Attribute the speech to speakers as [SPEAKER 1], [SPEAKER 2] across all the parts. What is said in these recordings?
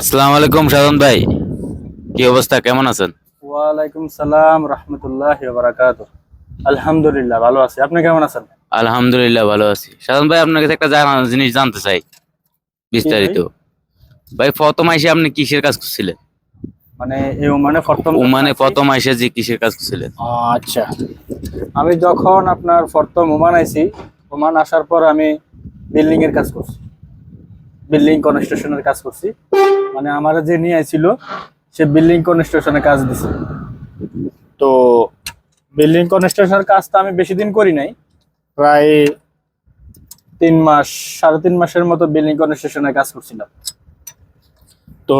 [SPEAKER 1] আসসালামু আলাইকুম সাধন ভাই। কি অবস্থা? কেমন আছেন?
[SPEAKER 2] ওয়ালাইকুম সালাম রহমতুল্লাহ বারাকাত। আলহামদুলিল্লাহ ভালো আছি। আপনি কেমন আছেন?
[SPEAKER 1] আলহামদুলিল্লাহ ভালো আছি। সাধন ভাই আপনার কাছে একটা জানা জিনিস জানতে চাই বিস্তারিত। ভাই প্রথম আইসে আপনি কিসের কাজ করছিলেন?
[SPEAKER 2] মানে এই ওমানে প্রথম
[SPEAKER 1] ওমানে প্রথম আইসে যে কিসের কাজ করছিলেন?
[SPEAKER 2] আচ্ছা। আমি যখন আপনার প্রথম ওমান আইছি ওমান আসার পর আমি বিল্ডিং এর কাজ করছি। বিল্ডিং কনস্ট্রাকশনের কাজ করছি। মানে আমার যে নিয়ে আইছিল, সে বিল্ডিং কনস্ট্রাকশনের কাজ দিছে। তো বিল্ডিং কনস্ট্রাকশনের কাজ তো আমি বেশি দিন করি নাই। প্রায় তিন মাস, সাড়ে তিন মাসের মতো বিল্ডিং কনস্ট্রাকশনের কাজ করছিলাম। তো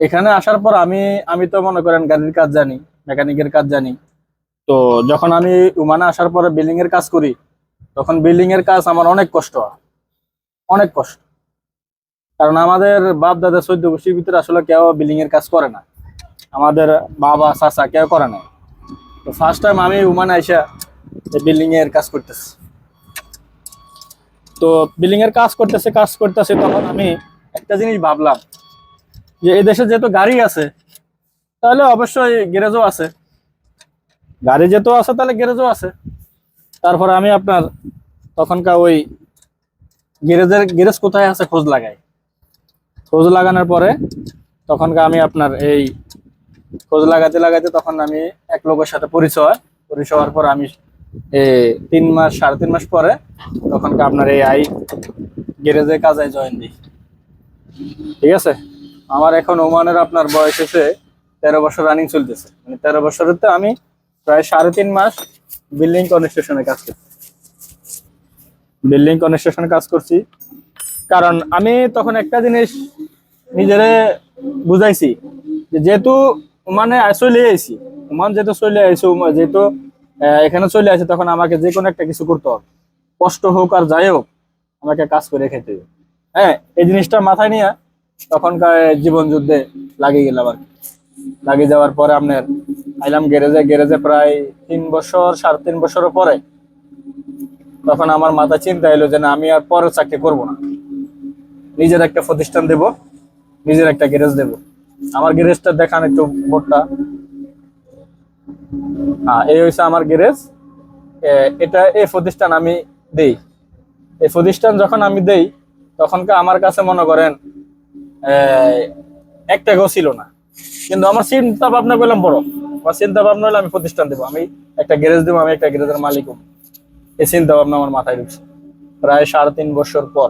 [SPEAKER 2] এখানে আসার পর আমি আমি তো মনে করেন গাড়ির কাজ জানি মেকানিকের কাজ জানি। তো যখন আমি উমানে আসার পরে বিল্ডিং এর কাজ করি, তখন বিল্ডিং এর কাজ আমার অনেক কষ্ট হয়। অনেক কষ্ট। কারণ আমাদের বাপ দাদা চৈদ্দ গোষ্ঠীর ভিতরে আসলে কেউ বিল্ডিং এর কাজ করে না। আমাদের বাবা, চাচা কেউ করে না তো ফার্স্ট টাইম আমি উমানে আইসা বিল্ডিং এর কাজ করতেছি। তো বিল্ডিং এর কাজ করতেছে কাজ করতেছে, তখন আমি একটা জিনিস ভাবলাম যে এই দেশে যেহেতু গাড়ি আছে, তাহলে অবশ্যই গ্যারেজও আছে। গাড়ি যেহেতু আছে, তাহলে গ্যারেজও আছে। তারপরে আমি আপনার তখনকার ওই গ্যারেজের গ্যারেজ কোথায় আছে? খোঁজ লাগাই। খোঁজ লাগানোর পরে তখনকার আমি আপনার এই খোঁজ লাগাতে লাগাতে তখন আমি এক লোকের সাথে পরিচয় পরিচয় হওয়ার পর আমি তিন মাস, সাড়ে তিন মাস পরে তখনকার আপনার এই আই গ্যারেজের কাজে জয়েন দিই। ঠিক আছে? আমার এখন ওমানের আপনার বয়স এসে তেরো বছর রানিং চলতেছে। মানে তেরো বছরের তো আমি প্রায় সাড়ে তিন মাস বিল্ডিং কনস্ট্রাকশনে কাজ করছি বিল্ডিং কনস্ট্রাকশনে কাজ করছি। কারণ আমি তখন একটা জিনিস নিজেরে বুঝাইছি যেহেতু মানে চলে আইছি ওমান যেহেতু চলে ওমা- যেহেতু এখানে চলে আসে তখন আমাকে যে কোনো একটা কিছু করতে হবে। কষ্ট হোক আর যাই হোক, আমাকে কাজ করে খেতে হবে। হ্যাঁ এই জিনিসটা মাথায় নিয়ে তখনকার জীবন যুদ্ধে লাগিয়ে গেলাম আর। লাগিয়ে যাওয়ার পরে আপনার আইলাম গ্যারেজে গ্যারেজে প্রায় তিন বছর, সাড়ে তিন বছরের পরে তখন আমার মাথা চিন্তা এলো যে না আমি আর পরে চাকরি করব না। নিজের একটা প্রতিষ্ঠান দেব নিজের একটা গ্যারেজ দেব। আমার গ্যারেজটা দেখান একটু বোর্ডটা। হ্যাঁ এই হয়েছে আমার গ্যারেজ এটা এই প্রতিষ্ঠান আমি দেই। এই প্রতিষ্ঠান যখন আমি দেই তখনকার আমার কাছে মনে করেন আহ, এক টাকাও ছিল না। কিন্তু আমার চিন্তা ভাবনা করলাম বড়। আমার চিন্তা ভাবনা হলো আমি প্রতিষ্ঠান দেবো আমি একটা গ্যারেজ দেবো আমি একটা গ্যারেজের মালিক হব। এই চিন্তা ভাবনা আমার মাথায় ঢুকছে। প্রায় সাড়ে তিন বছর পর,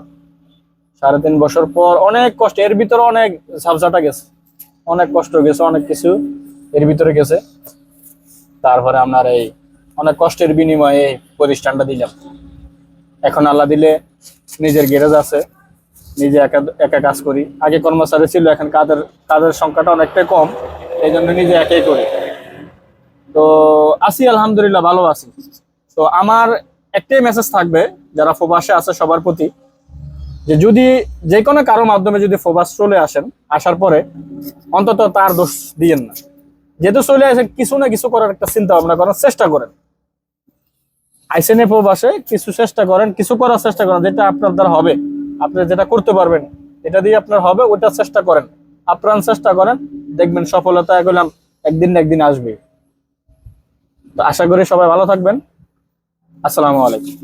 [SPEAKER 2] সাড়ে তিন বছর পর অনেক কষ্ট, এর ভিতরে অনেক ঝাপঝাটা গেছে। অনেক কষ্ট গেছে, অনেক কিছু এর ভিতরে গেছে। তারপরে আপনার এই অনেক কষ্টের বিনিময়ে এই প্রতিষ্ঠানটা দিলাম। এখন আল্লাহ দিলে নিজের গ্যারেজ আছে, নিজে একা একা কাজ করি। আগে কর্মচারী ছিল, এখন কাজের কাজের সংখ্যাটা অনেকটাই কম এই জন্য নিজে একাই করি। তো আছি, আলহামদুলিল্লাহ, ভালো আছি। তো আমার একটাই মেসেজ থাকবে, যারা ফোবাসে আছে সবার প্রতি, যে যদি যে কোনো কারও মাধ্যমে যদি প্রবাস চলে আসেন, আসার পরে অন্তত তার দোষ দিয়েন না। যেহেতু চলে আসে কিছু না কিছু করার একটা চিন্তা ভাবনা করার চেষ্টা করেন। আইসেনে প্রবাসে, কিছু চেষ্টা করেন, কিছু করার চেষ্টা করেন, যেটা আপনার দ্বারা হবে। আপনি যেটা করতে পারবেন, এটা দিয়ে আপনার হবে ওটা চেষ্টা করেন। আপ্রাণ চেষ্টা করেন, দেখবেন সফলতা এগুলাম একদিন না একদিন আসবে তো আশা করি সবাই ভালো থাকবেন। আসসালামু আলাইকুম